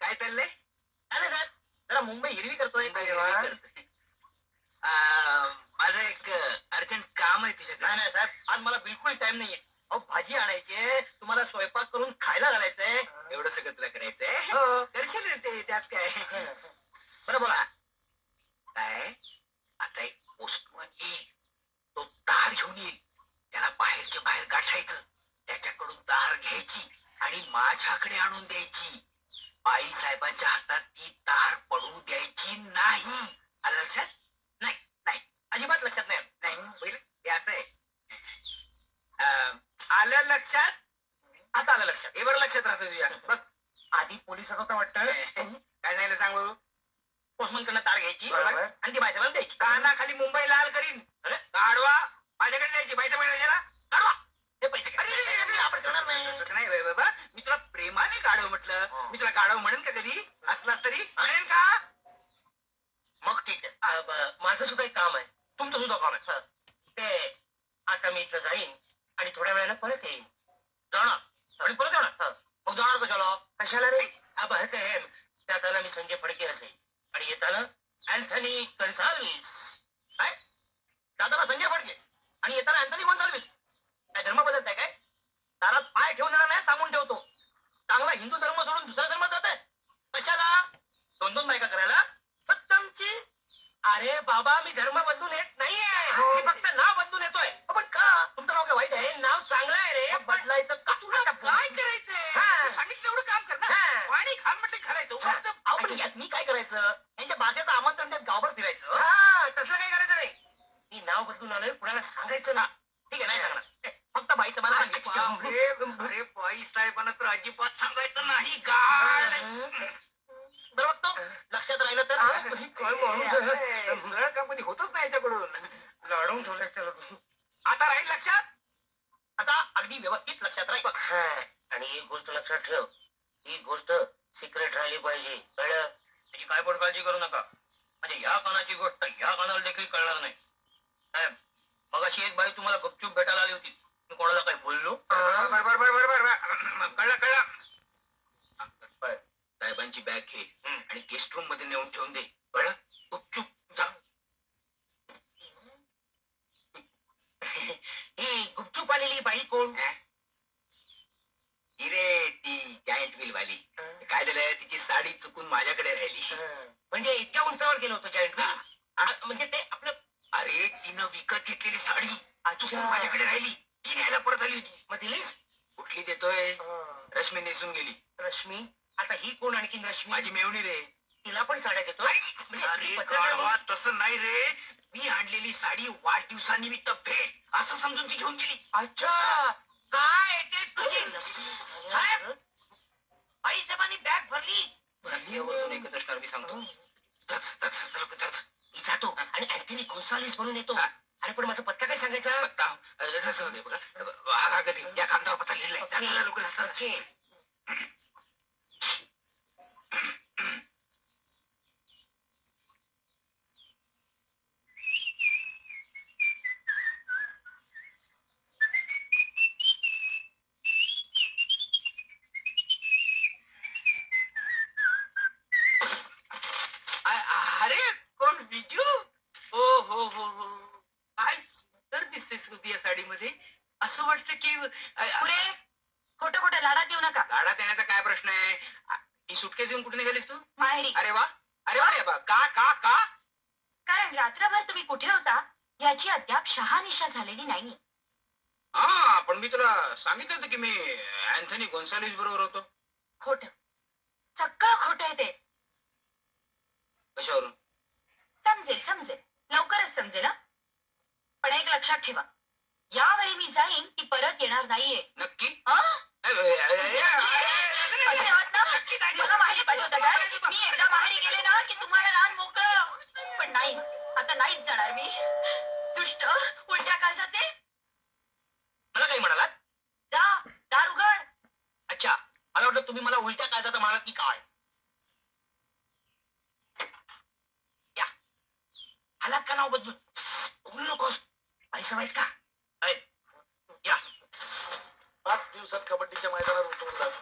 काय चाललंय? काय नाही साहेब जरा मुंबई हिरवी करतोय. माझं एक अर्जंट काम आहे नाही नाही साहेब आज मला बिलकुल टाइम नाहीये. अहो भाजी आणायची तुम्हाला स्वयंपाक करून खायला घालायचंय. एवढं सगळं तुला करायचंय? हो. करशील ते त्यात काय? बरं बोला. काय? आता एक पोस्टमन येईल तो तार घेऊन येईल. त्याला बाहेरच्या बाहेर गाठायचं. घ्यायची आणि माझ्याकडे आणून द्यायची. बाई साहेबांच्या हातात ती तार पडू द्यायची नाही. आलं लक्षात? नाही नाही. अजिबात लक्षात नाही. नाही? हे असं आहे. आलं लक्षात? आता आलं लक्षात. हे बरं लक्षात राहतं तुझ्या. बघ आधी पोलिसात होता वाटतं काय सांगितलं सांगू? पोस्टमन कडनं तार घ्यायची. आणि ती बायच्याला द्यायची. कानाखाली मुंबई लाल करीन. गाडवा माझ्याकडे द्यायची बाईचा महिना जरा गाडवा ते पैसे अरे, अरे, अरे, अरे, आपण करणार नाही तसं नाही बाई, बाबा मी तुला प्रेमाने गाडव म्हटलं हा. मी तुला गाडव म्हणेन का कधी असला तरी म्हणेन का मग ठीक आहे अ, ब- माझं सुद्धा एक काम आहे. तुमचं सुद्धा काम आहे. ते आता मी इथं जाईन आणि थोड्या वेळानं परत येईन. जाणार. आणि परत येणार. मग जाणार कशाला? कशाला रे? अब आहे जाताना मी संजय फडके असेल. आणि येताना अँथनी कन्साल्विस काय जाताना संजय फडके आणि येताना अँथनी कन्साल्विस काय धर्म बदलताय काय दारात पाय ठेवून देणार नाही सांगून ठेवतो चांगला हिंदू धर्म सोडून दुसरा धर्म जात आहे कशाला दोन दोन बायका करायला सत्तमची अरे बाबा मी धर्म बदलून येत नाहीये हो. मी फक्त नाव बदलून येतोय पण का तुमचं नाव काय वाईट आहे नाव चांगलं आहे रे बदलायचं का तुला काय करायचंय हा. तू सांगितलं एवढं काम कर ना हा. पाणी खान म्हटलं घालायचं हा. उगाच अहो, पण यात मी काय करायचं यांच्या बागेचं आमंत्रण देत गावभर फिरायचं हा, तसं काही करायचं नाही मी नाव बदलून आलोय कुणाला सांगायचं ना. ठीक आहे नाही सांगणार. फक्त बाईचं मला अरे बाई साहेबांना तर अजिबात सांगायचं नाही गाड. बरं बघतो. लक्षात राहिलं तर. कधी होतच नाही याच्याकडून. लढवून ठेवलं आता राहील लक्षात? आता अगदी व्यवस्थित लक्षात राहील. आणि एक गोष्ट लक्षात ठेव. ही गोष्ट सिक्रेट राहिली पाहिजे. कळलं? त्याची काय पण काळजी करू नका. म्हणजे ह्या कानाची गोष्ट ह्या कानाला देखील कळणार नाही. साहेब मग अशी एक बाई तुम्हाला गपचूप भेटायला आली होती. मी कोणाला काही बोललो? बर बर बर बर बर बर. कळलं कळलं. साहेबांची बॅग घे हं. आणि गेस्ट रूममध्ये नेऊन ठेवून दे. कळलं? गुपचूप जा. ही गुपचूप आलेली बाई कोण? हा? ही रे ती जायंट व्हील वाली. काय झालं? तिची साडी चुकून माझ्याकडे राहिली. म्हणजे इतक्या उंचावर गेलो होतो जॉईंट म्हणजे ते आपलं अरे तिनं विकत घेतलेली साडी चुकून अच्छा. माझ्याकडे राहिली. ती न्यायला परत आली होती. मग दिलीस कुठली देतोय? रश्मी नेसून गेली. रश्मी? आता ही कोण आणखी रश्मी? माझी मेवणी रे. तिला पण साड्या देतो म्हणजे अरे ती पद्धत आहे गाढवा, तसं नाही रे. मी आणलेली साडी वाढदिवसानिमित्त भेट. असं समजून ती घेऊन गेली. अच्छा. काय ते तुझी? साहेब आई साहेबांनी बॅग भरली. एकच असणार मी सांगतो. अँथनी गोन्साल्विस म्हणून येतो. अरे पण माझा पत्ता काय सांगायचा पत्ता बघा. या कागदावर पत्ता लिहिलाय ओके. तू या साडीमध्ये असं वाटतं की खोटं खोटं लाडात येऊ नका. गाडात येण्याचा काय प्रश्न आहे? ही सुटकेस येऊन कुठे निघालीस तू? माहेरी अरे वा. अरे वा रे बा का का का? कारण रात्रभर तुम्ही कुठे होता याची अद्याप शहानिशा झालेली नाही. हा पण मी तुला सांगितलं होतं की मी अँथनी गोन्सालिस बरोबर होतो. खोट. सगळं खोट आहे ते. कशावरून? समजेल समजेल. लवकरच समजेल हं? पण एक लक्षात ठेवा. यावेळी मी जाईन ती परत येणार नाहीये नक्की हं? आहात ना? मला काय मी एकदा माहेरी गेले ना की तुम्हाला लहान मोकळं पण नाही आता नाहीच जाणार मी दुष्ट उलट्या काळजाचे मला काही म्हणालात जा दार उघड अच्छा मला वाटलं तुम्ही मला उलट्या काळजाचा म्हणालात की काय या आलात का नाव बदलून उघडू नकोस पैसा माहीत का आहेत. या पाच दिवसात कबड्डीच्या मैदानात उतरून जातो.